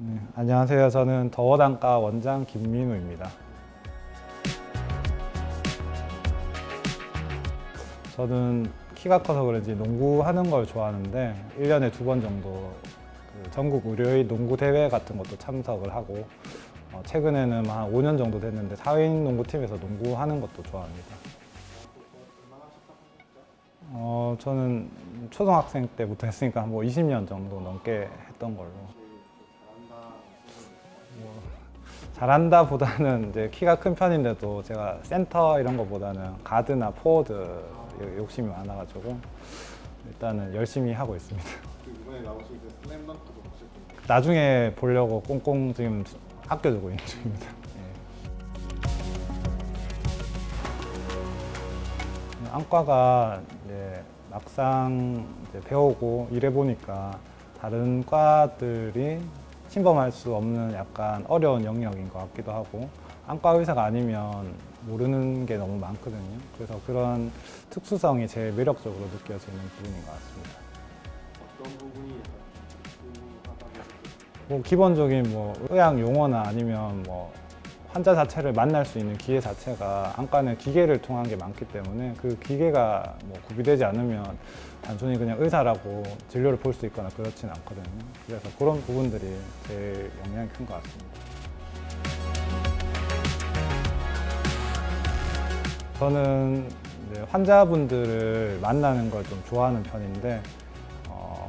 네, 안녕하세요. 저는 더워단과 원장 김민우입니다. 저는 키가 커서 그런지 농구하는 걸 좋아하는데 1년에 두 번 정도 그 전국 의료인 농구 대회 같은 것도 참석을 하고 어, 최근에는 한 5년 정도 됐는데 사회인 농구팀에서 농구하는 것도 좋아합니다. 어, 저는 초등학생 때부터 했으니까 뭐 20년 정도 넘게 했던 걸로. 잘한다 보다는 이제 키가 큰 편인데도 제가 센터 이런 거보다는 가드나 포워드 요- 욕심이 많아가지고 일단은 열심히 하고 있습니다. 그 이번에 나오신 그 슬램덩크도 보셨군요. 나중에 보려고 꽁꽁 지금 아껴두고 있는 중입니다. 예. 안과가 이제 막상 이제 배우고 일해 보니까 다른 과들이 침범할 수 없는 약간 어려운 영역인 것 같기도 하고 안과 의사가 아니면 모르는 게 너무 많거든요. 그래서 그런 특수성이 제일 매력적으로 느껴지는 부분인 것 같습니다. 어떤 부분이 생각해요? 뭐 기본적인 뭐 의학 용어나 아니면 뭐 환자 자체를 만날 수 있는 기회 자체가 안과는 기계를 통한 게 많기 때문에 그 기계가 뭐 구비되지 않으면 단순히 그냥 의사라고 진료를 볼 수 있거나 그렇진 않거든요. 그래서 그런 부분들이 제일 영향이 큰 것 같습니다. 저는 환자분들을 만나는 걸 좀 좋아하는 편인데 어,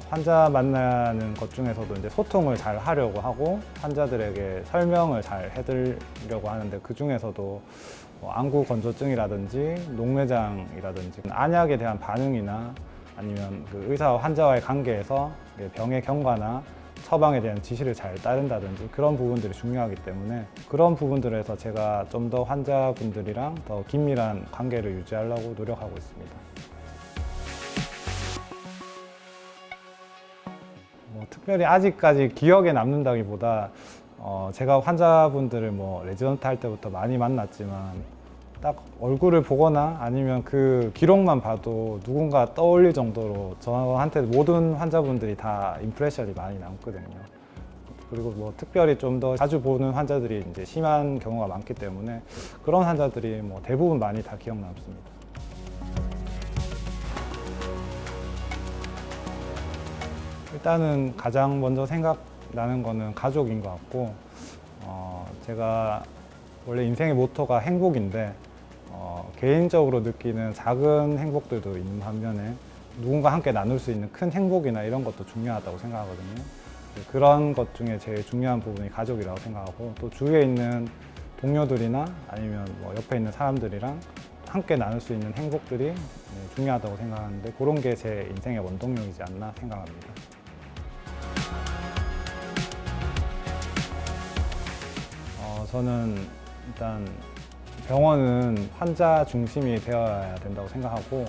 환자 만나는 것 중에서도 이제 소통을 잘 하려고 하고 환자들에게 설명을 잘 해드리려고 하는데 그 중에서도 뭐 안구 건조증이라든지 녹내장이라든지 안약에 대한 반응이나 아니면 그 의사와 환자와의 관계에서 병의 경과나 처방에 대한 지시를 잘 따른다든지 그런 부분들이 중요하기 때문에 그런 부분들에서 제가 좀 더 환자분들이랑 더 긴밀한 관계를 유지하려고 노력하고 있습니다. 뭐 특별히 아직까지 기억에 남는다기보다 어, 제가 환자분들을 뭐 레지던트 할 때부터 많이 만났지만 딱 얼굴을 보거나 아니면 그 기록만 봐도 누군가 떠올릴 정도로 저한테 모든 환자분들이 다 임프레션이 많이 남거든요. 그리고 뭐 특별히 좀 더 자주 보는 환자들이 이제 심한 경우가 많기 때문에 그런 환자들이 뭐 대부분 많이 다 기억 남습니다. 일단은 가장 먼저 생각나는 거는 가족인 것 같고 어, 제가 원래 인생의 모토가 행복인데 어, 개인적으로 느끼는 작은 행복들도 있는 반면에 누군가 함께 나눌 수 있는 큰 행복이나 이런 것도 중요하다고 생각하거든요. 그런 것 중에 제일 중요한 부분이 가족이라고 생각하고 또 주위에 있는 동료들이나 아니면 뭐 옆에 있는 사람들이랑 함께 나눌 수 있는 행복들이 네, 중요하다고 생각하는데 그런 게 제 인생의 원동력이지 않나 생각합니다. 저는 일단 병원은 환자 중심이 되어야 된다고 생각하고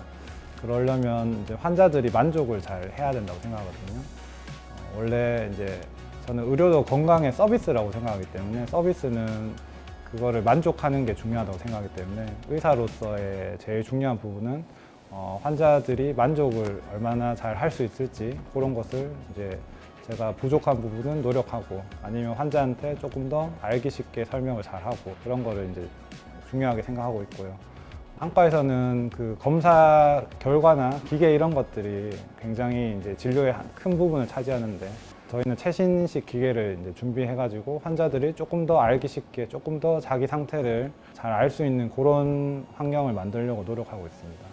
그러려면 이제 환자들이 만족을 잘 해야 된다고 생각하거든요. 어, 원래 이제 저는 의료도 건강의 서비스라고 생각하기 때문에 서비스는 그거를 만족하는 게 중요하다고 생각하기 때문에 의사로서의 제일 중요한 부분은 어, 환자들이 만족을 얼마나 잘 할 수 있을지 그런 것을 이제 제가 부족한 부분은 노력하고 아니면 환자한테 조금 더 알기 쉽게 설명을 잘 하고 그런 거를 이제 중요하게 생각하고 있고요. 안과에서는 그 검사 결과나 기계 이런 것들이 굉장히 이제 진료의 한큰 부분을 차지하는데 저희는 최신식 기계를 이제 준비해가지고 환자들이 조금 더 알기 쉽게 조금 더 자기 상태를 잘 알 수 있는 그런 환경을 만들려고 노력하고 있습니다.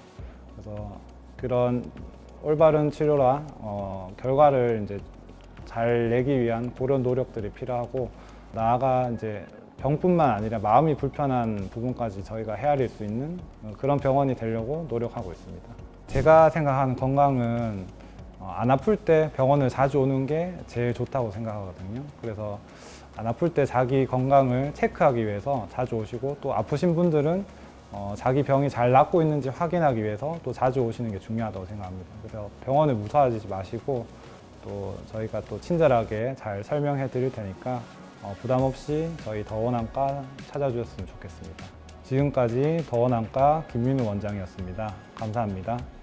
그래서 그런 올바른 치료라 어, 결과를 이제 잘 내기 위한 그런 노력들이 필요하고 나아가 이제 병뿐만 아니라 마음이 불편한 부분까지 저희가 헤아릴 수 있는 어, 그런 병원이 되려고 노력하고 있습니다. 제가 생각하는 건강은 어, 안 아플 때 병원을 자주 오는 게 제일 좋다고 생각하거든요. 그래서 안 아플 때 자기 건강을 체크하기 위해서 자주 오시고 또 아프신 분들은 어, 자기 병이 잘 낫고 있는지 확인하기 위해서 또 자주 오시는 게 중요하다고 생각합니다. 그래서 병원을 무서워하지 마시고 또 저희가 또 친절하게 잘 설명해 드릴 테니까 어, 부담 없이 저희 더원 안과 찾아주셨으면 좋겠습니다. 지금까지 더원 안과 김민우 원장이었습니다. 감사합니다.